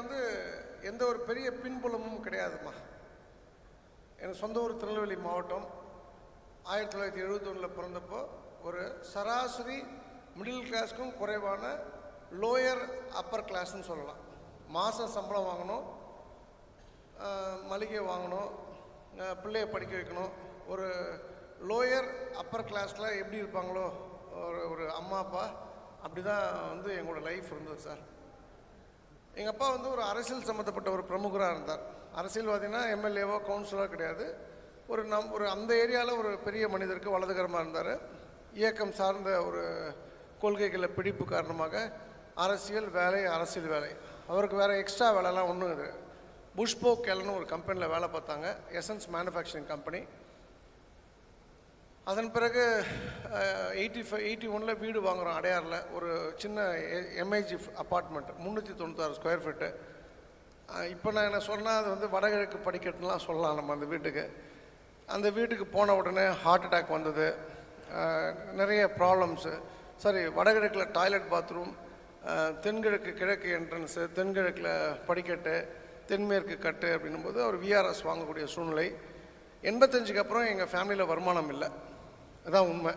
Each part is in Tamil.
வந்து எந்த ஒரு பெரிய பின்புலமும் கிடையாதும்மா. எனக்கு சொந்த ஊர் திருநெல்வேலி மாவட்டம். ஆயிரத்தி தொள்ளாயிரத்தி எழுபத்தொன்னில் பிறந்தப்போ ஒரு சராசரி மிடில் கிளாஸ்க்கும் குறைவான லோயர் அப்பர் கிளாஸ்ன்னு சொல்லலாம். மாதம் சம்பளம் வாங்கணும். மளிகை வாங்கணும். பிள்ளைய படிக்க வைக்கணும். ஒரு லோயர் அப்பர் கிளாஸில் எப்படி இருப்பாங்களோ ஒரு ஒரு அம்மா அப்பா அப்படி தான் வந்து எங்களோடய லைஃப் இருந்தது சார். எங்கள் அப்பா வந்து ஒரு அரசியல் சம்மந்தப்பட்ட ஒரு பிரமுகராக இருந்தார். அரசியல்வாதினா எம்எல்ஏவோ கவுன்சிலோ கிடையாது. ஒரு நம் ஒரு அந்த ஏரியாவில் ஒரு பெரிய மனிதருக்கு வலதுகரமாக இருந்தார். இயக்கம் சார்ந்த ஒரு கொள்கைகளை பிடிப்பு காரணமாக அரசியல் வேலை அரசியல் வேலை. அவருக்கு வேறு எக்ஸ்ட்ரா வேலைலாம் ஒன்றும் இது புஷ்போ கேலன்னு ஒரு கம்பெனியில் வேலை பார்த்தாங்க. எசன்ஸ் மேனுஃபேக்சரிங் கம்பெனி அதன் பிறகு எயிட்டி ஃபைவ் எயிட்டி ஒனில் வீடு வாங்குகிறோம் அடையாரில். ஒரு சின்ன எம்ஐஜி அப்பார்ட்மெண்ட் முந்நூற்றி தொண்ணூத்தாறு ஸ்கொயர் ஃபீட்டு இப்போ நான் என்ன சொன்னால் அது வந்து வடகிழக்கு படிக்கட்டுலாம் சொல்லலாம் நம்ம அந்த வீட்டுக்கு. அந்த வீட்டுக்கு போன உடனே ஹார்ட் அட்டாக் வந்தது. நிறைய ப்ராப்ளம்ஸு சாரி வடகிழக்கில் டாய்லெட் பாத்ரூம் தென்கிழக்கு கிழக்கு என்ட்ரன்ஸு தென்கிழக்கில் படிக்கட்டு தென்மேற்கு கட்டு அப்படின்னும் போது அவர் விஆர்எஸ் வாங்கக்கூடிய சூழ்நிலை. எண்பத்தஞ்சுக்கு அப்புறம் எங்கள் ஃபேமிலியில் வருமானம் இல்லை. அதான் உண்மை.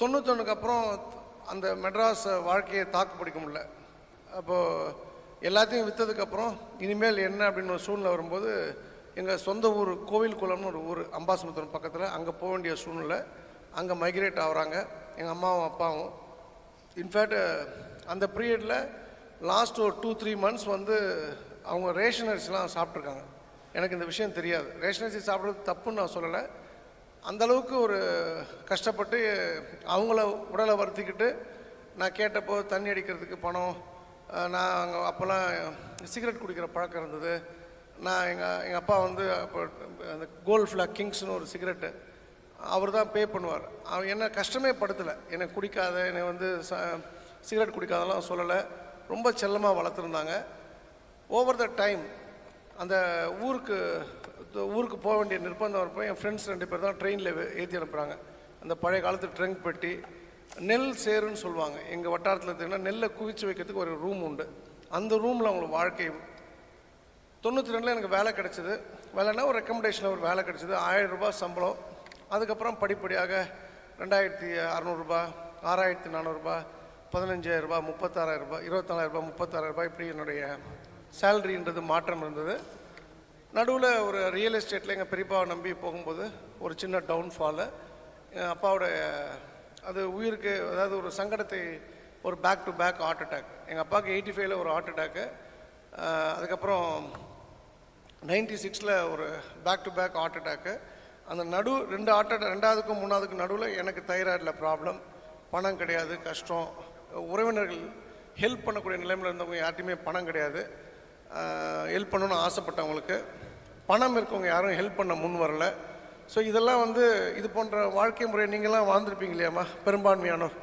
தொண்ணூத்தொன்னுக்கு அப்புறம் அந்த மெட்ராஸ் வாழ்க்கையை தாக்கு பிடிக்க முடியல. அப்போது எல்லாத்தையும் விற்றதுக்கப்புறம் இனிமேல் என்ன அப்படின்னு ஒரு சூழ்நிலை வரும்போது எங்கள் சொந்த ஊர் கோவில் குளம்னு ஒரு ஊர் அம்பாசமுத்திரம் பக்கத்தில் அங்கே போக வேண்டிய சூழ்நிலை. அங்கே மைக்ரேட் ஆகுறாங்க. எங்கள் அம்மாவும் அப்பாவும். இன்ஃபேக்ட் அந்த பீரியடில் லாஸ்ட் ஒரு டூ த்ரீ மந்த்ஸ் வந்து அவங்க ரேஷன் அரிசிலாம் சாப்பிட்ருக்காங்க எனக்கு இந்த விஷயம் தெரியாது. ரேஷன் அரிசி சாப்பிட்றது தப்புன்னு நான் சொல்லலை. அந்த அளவுக்கு ஒரு கஷ்டப்பட்டு அவங்கள உடலை வருத்திக்கிட்டு நான் கேட்டப்போ தண்ணி அடிக்கிறதுக்கு பணம் நான் அங்கே அப்போல்லாம் சிகரெட் குடிக்கிற பழக்கம் இருந்தது. நான் எங்கள் எங்கள் அப்பா வந்து அப்போ அந்த கோல்ட் ஃப்ளாக் கிங்ஸ்னு ஒரு சிகரெட்டு அவர் தான் பே பண்ணுவார். அவர் என்ன கஷ்டமே படுத்தலை. என்னை குடிக்காத என்னை வந்து ச சிகரெட் குடிக்காதெல்லாம் சொல்லலை. ரொம்ப செல்லமாக வளர்த்துருந்தாங்க. ஓவர் த டைம் அந்த ஊருக்கு ஊருக்கு போக வேண்டிய நிர்பந்தம் வரப்போ என் ஃப்ரெண்ட்ஸ் ரெண்டு பேர் தான் ட்ரெயினில் ஏற்றி அனுப்புகிறாங்க அந்த பழைய காலத்து ட்ரங்க் பெட்டி நெல் சேருன்னு சொல்லுவாங்க. எங்கள் வட்டாரத்தில் பார்த்தீங்கன்னா நெல்லை குவிச்சு வைக்கிறதுக்கு ஒரு ரூம் உண்டு. அந்த ரூமில் அவங்களுக்கு வாழ்க்கை. தொண்ணூற்றி ரெண்டில் எனக்கு வேலை கிடச்சிது. வேலைன்னா ஒரு ரெக்கமெண்டேஷனில் ஒரு வேலை கிடச்சிது. ஆயிரம் ரூபாய் சம்பளம். அதுக்கப்புறம் படிப்படியாக ரெண்டாயிரத்தி அறநூறுபா ஆறாயிரத்தி நானூறுரூபா பதினஞ்சாயிரரூபா முப்பத்தாறாயிரரூபா இருபத்தாலாயிரரூபா ரூபாய் இப்படி என்னுடைய சேலரின்றது மாற்றம் இருந்தது. நடுவில் ஒரு ரியல் எஸ்டேட்டில் எங்கள் பெரியப்பாவை நம்பி போகும்போது ஒரு சின்ன டவுன்ஃபாலு எங்கள் அப்பாவோட அது உயிருக்கு அதாவது ஒரு சங்கடத்தை ஒரு back to back heart attack எங்கள் அப்பாவுக்கு எயிட்டி ஃபைவ்ல ஒரு ஹார்ட் அட்டாக்கு அதுக்கப்புறம் நைன்டி சிக்ஸில் ஒரு back to back heart attack அந்த நடு ரெண்டு ஹார்ட் அட்டாக் ரெண்டாவதுக்கும் மூணாவதுக்கும் நடுவில் எனக்கு தைராய்டில் ப்ராப்ளம் பணம் கிடையாது கஷ்டம். உறவினர்கள் ஹெல்ப் பண்ணக்கூடிய நிலைமையில் இருந்தவங்க யார்ட்டையுமே பணம் கிடையாது. ஹெல்ப் பண்ணணும்னு ஆசைப்பட்டவங்களுக்கு பணம் இருக்கவங்க யாரும் ஹெல்ப் பண்ண முன் வரல. ஸோ இதெல்லாம் வந்து இது போன்ற வாழ்க்கை முறை நீங்களாம் வாழ்ந்துருப்பீங்க இல்லையாம்மா? பெரும்பான்மையானோர்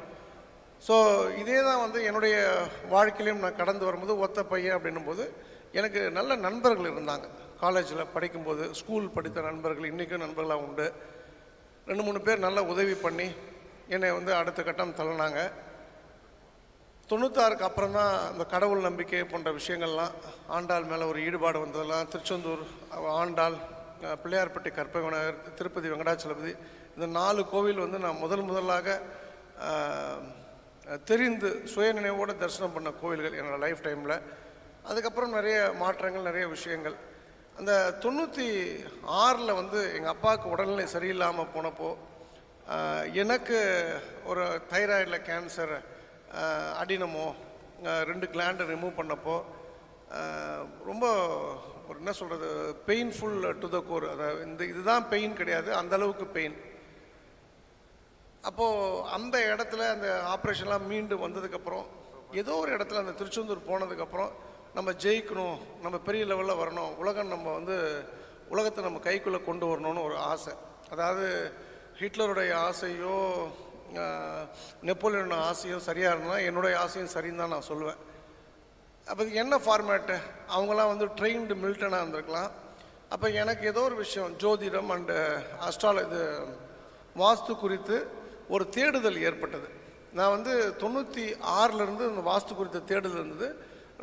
ஸோ இதே தான் வந்து என்னுடைய வாழ்க்கையிலையும் நான் கடந்து வரும்போது ஒத்த பையன் அப்படின்னும் போது எனக்கு நல்ல நண்பர்கள் இருந்தாங்க. காலேஜில் படிக்கும்போது ஸ்கூல் படித்த நண்பர்கள் இன்றைக்கும் நண்பர்களாக உண்டு. ரெண்டு மூணு பேர் நல்லா உதவி பண்ணி என்னை வந்து அடுத்த கட்டம் தள்ளினாங்க. தொண்ணூத்தாறுக்கு அப்புறம் தான் இந்த கடவுள் நம்பிக்கை போன்ற விஷயங்கள்லாம் ஆண்டாள் மேலே ஒரு ஈடுபாடு வந்ததெல்லாம் திருச்செந்தூர் ஆண்டாள் பிள்ளையார்பட்டி கற்பக விநாயகர் திருப்பதி வெங்கடாச்சலபதி இந்த நாலு கோவில் வந்து நான் முதல் முதலாக தெரிந்து தெரிந்து சுயநினைவோடு தரிசனம் பண்ண கோவில்கள் என்னோடய லைஃப் டைமில். அதுக்கப்புறம் நிறைய மாற்றங்கள் நிறைய விஷயங்கள். அந்த தொண்ணூற்றி ஆறில் வந்து எங்கள் அப்பாவுக்கு உடல்நிலை சரியில்லாமல் போனப்போ எனக்கு ஒரு தைராய்டில் கேன்சர் அடினமோ ரெண்டு கிளாண்டை ரிமூவ் பண்ணப்போ ரொம்ப ஒரு என்ன சொல்கிறது பெயின்ஃபுல் டு த கோர் அதாவது இந்த இதுதான் பெயின் கிடையாது அந்த அளவுக்கு பெயின் அப்போது அந்த இடத்துல அந்த ஆப்ரேஷன்லாம் மீண்டு வந்ததுக்கப்புறம் ஏதோ ஒரு இடத்துல அந்த திருச்செந்தூர் போனதுக்கப்புறம் நம்ம ஜெயிக்கணும் நம்ம பெரிய லெவலில் வரணும் உலகம் நம்ம வந்து உலகத்தை நம்ம கைக்குள்ளே கொண்டு வரணும்னு ஒரு ஆசை. அதாவது ஹிட்லருடைய ஆசையோ நெப்போலியனோட ஆசையும் சரியாக இருந்தால் என்னுடைய ஆசையும் சரின்னு தான் நான் சொல்லுவேன் அப்போ என்ன ஃபார்மேட்டு அவங்களாம் வந்து ட்ரெயின்டு மில்டனாக இருந்திருக்கலாம். அப்போ எனக்கு ஏதோ ஒரு விஷயம் ஜோதிடம் அண்டு அஸ்ட்ரால uh, இது வாஸ்து குறித்து ஒரு தேடுதல் ஏற்பட்டது. நான் வந்து தொண்ணூற்றி ஆறிலிருந்து இந்த வாஸ்து குறித்த தேடுதல் இருந்தது.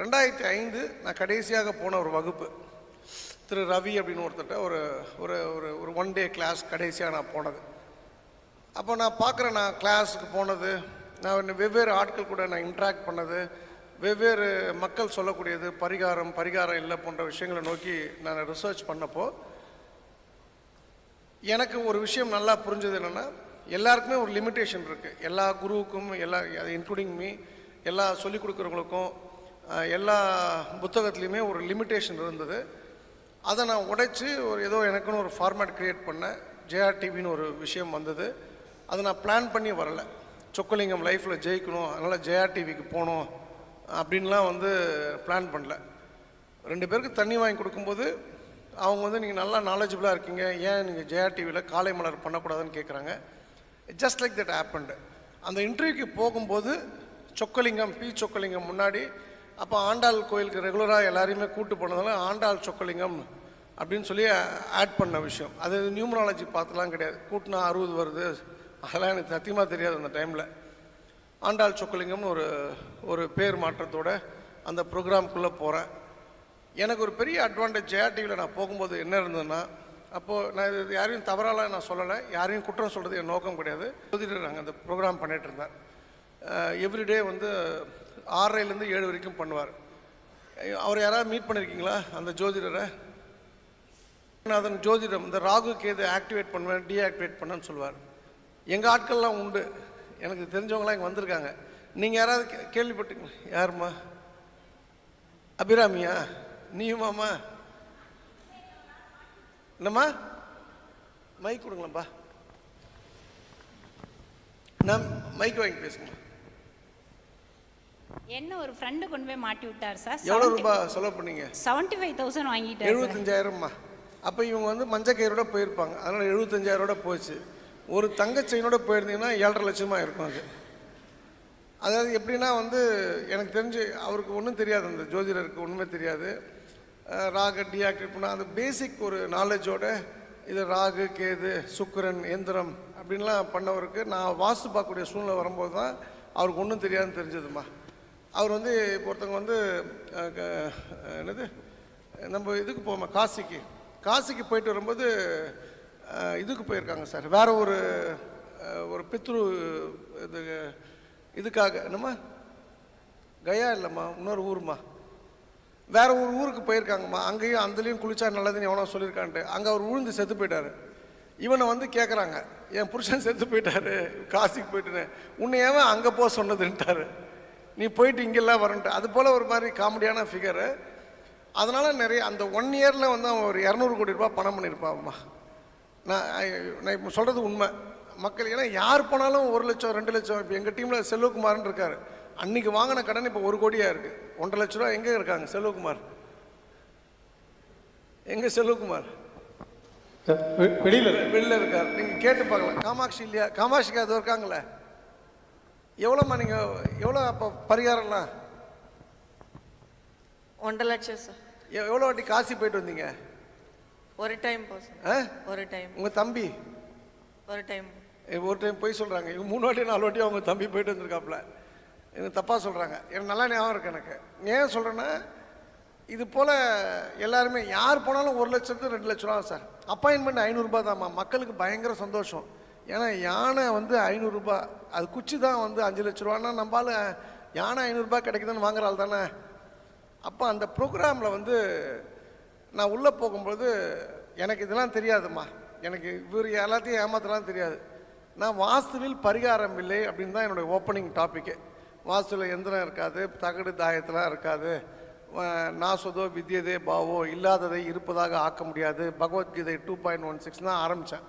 ரெண்டாயிரத்தி ஐந்து நான் கடைசியாக போன ஒரு வகுப்பு. திரு ரவி அப்படின்னு ஒருத்தட்ட ஒரு ஒரு ஒரு ஒரு ஒன் டே கிளாஸ் கடைசியாக நான் போனது. அப்போ நான் பார்க்குறேன் நான் கிளாஸுக்கு போனது நான் வெவ்வேறு ஆட்கள் கூட நான் இன்ட்ராக்ட் பண்ணது வெவ்வேறு மக்கள் சொல்லக்கூடியது பரிகாரம் பரிகாரம் இல்லை போன்ற விஷயங்களை நோக்கி நான் ரிசர்ச் பண்ணப்போ எனக்கு ஒரு விஷயம் நல்லா புரிஞ்சது என்னென்னா எல்லாருக்குமே ஒரு லிமிட்டேஷன் இருக்குது எல்லா குருவுக்கும் எல்லா இன்க்ளூடிங் மீ எல்லா சொல்லிக் கொடுக்குறவங்களுக்கும் எல்லா புத்தகத்துலேயுமே ஒரு லிமிட்டேஷன் இருந்தது. அதை நான் உடைச்சி ஒரு ஏதோ எனக்குன்னு ஒரு ஃபார்மேட் க்ரியேட் பண்ணேன். ஜேஆர் டிவின்னு ஒரு விஷயம் வந்தது. அதை நான் பிளான் பண்ணி வரல. சொக்கலிங்கம் லைஃப்பில் ஜெயிக்கணும் அதனால் ஜெயா டிவிக்கு போகணும் அப்படின்லாம் வந்து பிளான் பண்ணல. ரெண்டு பேருக்கு தண்ணி வாங்கி கொடுக்கும்போது அவங்க வந்து நீங்கள் நல்லா நாலேஜபிளாக இருக்கீங்க ஏன் நீங்கள் ஜெயா டிவியில் காலை மலர் பண்ணக்கூடாதுன்னு கேட்குறாங்க ஜஸ்ட் லைக் தட் ஹேப்பண்ட் அந்த இன்டர்வியூக்கு போகும்போது சொக்கலிங்கம் பி சொக்கலிங்கம் முன்னாடி அப்போ ஆண்டாள் கோயிலுக்கு ரெகுலராக எல்லாரையுமே கூட்டு போனதால ஆண்டாள் சொக்கலிங்கம் அப்படின்னு சொல்லி ஆட் பண்ண விஷயம். அது நியூமராலஜி பார்த்துலாம் கிடையாது. கூட்டினா அறுபது வருது. அதெல்லாம் எனக்கு சத்தியமாக தெரியாது அந்த டைமில். ஆண்டாள் சொக்கலிங்கம்னு ஒரு ஒரு பேர் மாற்றத்தோட அந்த ப்ரோக்ராம்குள்ளே போகிறேன் எனக்கு ஒரு பெரிய அட்வான்டேஜ் ஜெயா நான் போகும்போது என்ன இருந்ததுன்னா அப்போது நான் இது யாரையும் தவறால நான் சொல்லலை யாரையும் குற்றம் சொல்கிறது என் நோக்கம் கிடையாது. ஜோதிடர் நாங்கள் அந்த ப்ரோக்ராம் பண்ணிகிட்டு இருந்தேன் எவ்ரிடே வந்து ஆறரைலேருந்து ஏழு வரைக்கும் பண்ணுவார். அவர் யாராவது மீட் பண்ணியிருக்கீங்களா அந்த ஜோதிடரை? அதன் ஜோதிடம் இந்த ராகு கேது ஆக்டிவேட் பண்ணுவேன் டீஆக்டிவேட் பண்ணேன்னு சொல்லுவார். எங்கள் ஆட்கள்லாம் உண்டு. எனக்கு தெரிஞ்சவங்களாம் இங்கே வந்திருக்காங்க. நீங்கள் யாராவது கே- கேள்விப்பட்டீங்களா? யாரும்மா? அபிராமியா? நீயுமாம்மா? என்னம்மா? மைக் கொடுங்களேன்ப்பா நான் மைக் வாங்கி பேசுங்க என்ன ஒரு ஃப்ரெண்டு கொண்டு போய் மாட்டி விட்டார் சார்? எவ்வளோ ரூபாய் செலவு பண்ணீங்க? செவன்டி ஃபைவ் தௌசண்ட் வாங்கிட்டார் சார். எழுபத்தஞ்சாயிரம்மா அப்போ இவங்க வந்து மஞ்சக்கயிறோட போயிருப்பாங்க. அதனால் எழுபத்தஞ்சாயிரோட போச்சு. ஒரு தங்க செயினோட போயிருந்தீங்கன்னா ஏழரை லட்சமாக இருக்கும் அது. அதாவது எப்படின்னா வந்து எனக்கு தெரிஞ்சு அவருக்கு ஒன்றும் தெரியாது அந்த ஜோதிடருக்கு ஒன்றுமே தெரியாது. ராகு டீஆக்டிவேட் பண்ணால் அந்த பேசிக் ஒரு நாலேஜோட இது ராகு கேது சுக்கரன் எந்திரம் அப்படின்லாம் பண்ணவருக்கு நான் வாஸ்து பார்க்கக்கூடிய சூழ்நிலை வரும்போது தான் அவருக்கு ஒன்றும் தெரியாதுன்னு தெரிஞ்சதுமா. அவர் வந்து இப்போ ஒருத்தவங்க வந்து என்னது? நம்ம இதுக்கு போவோம்? காசிக்கு. காசிக்கு போயிட்டு வரும்போது இதுக்கு போயிருக்காங்க சார். வேற ஒரு ஒரு பித்ரு இது இதுக்காக என்னம்மா? கயா இல்லைம்மா இன்னொரு ஊருமா வேற ஒரு ஊருக்கு போயிருக்காங்கம்மா. அங்கேயும் அந்தலையும் குளிச்சா நல்லதுன்னு எவனோ சொல்லியிருக்கான்ட்டு. அங்கே அவர் உழுந்து செத்து போயிட்டாரு. இவனை வந்து கேட்குறாங்க என் புருஷன் செத்து போயிட்டாரு காசிக்கு போயிட்டுன்னு. உன்னை ஏன் அங்கே போக சொன்னதுன்ட்டாரு. நீ போயிட்டு இங்கெல்லாம் வரன்ட்டு. அது போல் ஒரு மாதிரி காமெடியான ஃபிகரு அதனால் நிறைய அந்த ஒன் இயரில் வந்து அவன் ஒரு இரநூறு கோடி ரூபாய் பணம் பண்ணியிருப்பான்மா. நான் நான் இப்போ சொல்கிறது உண்மை. மக்கள் ஏன்னா யார் போனாலும் ஒரு லட்சம் ரெண்டு லட்சம் இப்போ எங்கள் டீமில் செல்வகுமார்னு இருக்கார். அன்னைக்கு வாங்கின கடன் இப்போ ஒரு கோடியாக இருக்குது ஒன்றரை லட்ச ரூபா எங்கே இருக்காங்க? செல்வகுமார். எங்கே செல்வகுமார்? வெளியில. வெளில இருக்கார். நீங்கள் கேட்டு பார்க்கலாம். காமாட்சி இல்லையா? காமாட்சிக்கு அது இருக்காங்களே? எவ்வளோம்மா நீங்கள் எவ்வளோ அப்போ பரிகாரம்லாம்? ஒன்றரை லட்சம் சார். எவ்வளோ வாட்டி காசி போயிட்டு வந்தீங்க? ஒரு டைம் ஒரு டைம் உங்கள் தம்பி? ஒரு டைம் ஒரு டைம் போய் சொல்கிறாங்க இவங்க மூணு வாட்டி நாலு வாட்டி அவங்க தம்பி போயிட்டு வந்திருக்காப்புல. எனக்கு தப்பாக சொல்கிறாங்க எனக்கு நல்லா ஞாபகம் இருக்கு எனக்கு. ஏன் சொல்கிறேன்னா இது போல் எல்லாருமே யார் போனாலும் ஒரு லட்சத்து ரெண்டு லட்ச ரூபா சார். அப்பாயின்மெண்ட் ஐநூறுரூபா தான்மா மக்களுக்கு பயங்கர சந்தோஷம். ஏன்னா யானை வந்து ஐநூறுரூபா அது குச்சி தான் வந்து அஞ்சு லட்ச ரூபான்னா நம்மளால யானை ஐநூறுரூபா கிடைக்குதுன்னு வாங்குற ஆள் தானே. அப்போ அந்த ப்ரோக்ராமில் வந்து நான் உள்ளே போகும்போது எனக்கு இதெல்லாம் தெரியாதும்மா. எனக்கு இவர் எல்லாத்தையும் ஏமாத்தலாம் தெரியாது. நான் வாஸ்துவில் பரிகாரம் இல்லை அப்படின்னு தான் என்னுடைய ஓப்பனிங் டாப்பிக்கு வாஸ்துவில் எந்திரம் இருக்காது தகடு தாயத்தெலாம் இருக்காது. நாசதோ வித்யதே பாவோ இல்லாததை இருப்பதாக ஆக்க முடியாது. Bhagavad Gita two point one six தான் ஆரம்பித்தேன்